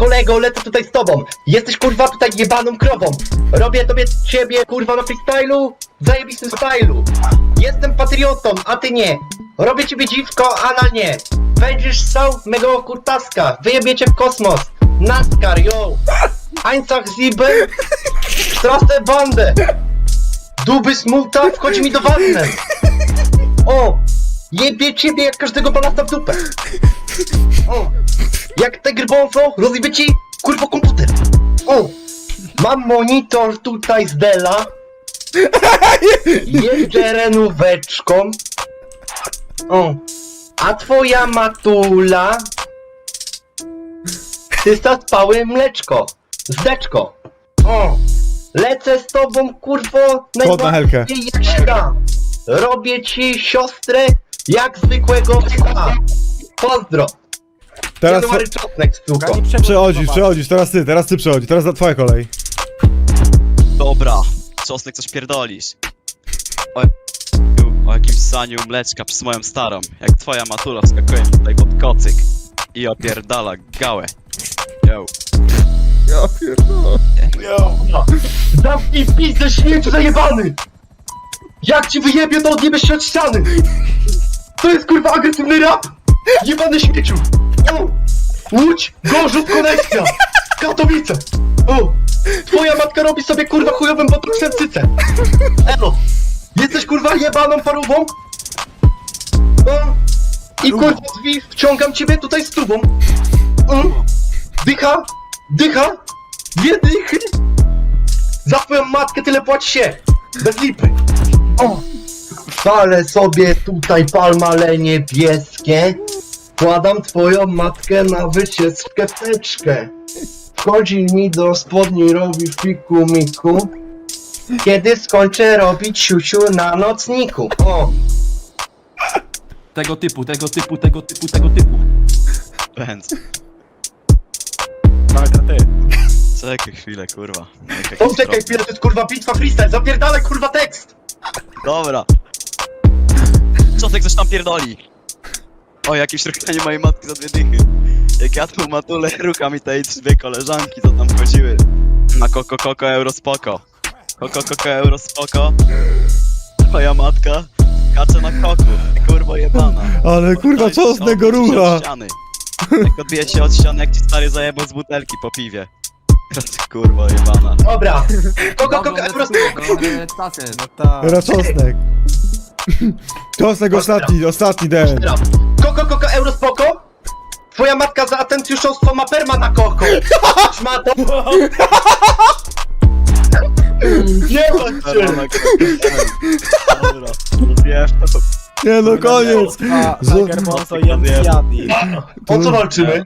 kolego, lecę tutaj z tobą. Jesteś kurwa tutaj jebaną krową. Robię tobie ciebie kurwa na freestylu, w zajebistym stylu. Jestem patriotą, a ty nie. Robię ciebie dziwko, a na nie. Będziesz stał mego kurtaska, wyjebie cię w kosmos. NASCAR, yo. Einzach Sieben, Strasse Bandę. Duby smuta wchodzi mi do wanny. O, jebie ciebie jak każdego balasta w dupę. Jak te grbąco, rozjebie ci kurwa komputer. O, mam monitor tutaj z Della. Jeżdżę renóweczką. O, a twoja matula Tysta spały mleczko. Zdeczko. O, lecę z tobą kurwo Kod na helkę. najbardziej jak się da. Robię ci siostrę jak zwykłego psa. Pozdro. Teraz January czosnek, przechodzisz, przechodzisz, teraz ty, teraz ty przechodzi, teraz za twoja kolej. Dobra, czosnek coś pierdolisz. O, o jakimś saniu mleczka przez moją starą. Jak twoja matula wskakuje mi tutaj pod kocyk i opierdala gałę. Yo. Ja pierdolę. Zamknij pizdę śmieciu zajebany! Jak ci wyjebie, to odjebiesz się od ściany! To jest kurwa agresywny rap! Jebany śmieciu! Łódź, Gorzów, Konekcja! Katowice! O! Twoja matka robi sobie kurwa chujowym botoksem cycę! Elo! Jesteś kurwa jebaną parówą? O! I kurwa drzwi, wciągam ciebie tutaj z tubą! O! Dycha! Dycha! Dwie dychy! Za twoją matkę tyle płaci się! Bez lipy! O! Palę sobie tutaj palmale niebieskie. Kładam twoją matkę na wycieczkę w teczkę. Wchodzi mi do spodni, robi fiku miku. Kiedy skończę robić siusiu na nocniku. O! Tego typu, tego typu, tego typu, tego typu. Bęc. Tak, a ty. Czekaj chwilę, kurwa. Jakiś O, czekaj chwilę, to jest kurwa bitwa freestyle, zapierdalaj kurwa tekst! Dobra. Czosnek coś tam pierdoli. O, jakieś rukanie mojej matki za dwie dychy. Jak ja tu matulę, ruka mi tej dwie koleżanki, co tam wchodziły. Na koko koko euro spoko. Koko koko euro spoko. Twoja matka kacze na koku. Kurwo jebana. Ale kurwa, Odbije się czosnek go od rucha. ściany. Jak odbije się od ściany, jak ci stary zajebał z butelki po piwie. Kurwo jebana. Dobra. Kogo, kogo, Dobra, euro dobra, Stasy, no tak. Teraz czosnek. Czosnek ostatni, ostatni den. Koko, koko, euro spoko? Twoja matka za atencjuszostwo ma perma na koko! Szmato! Nie bądź Dobra, Dobra, rozjesz to. Nie no, koniec. A, Tiger Monso i Antiadi. O co walczymy?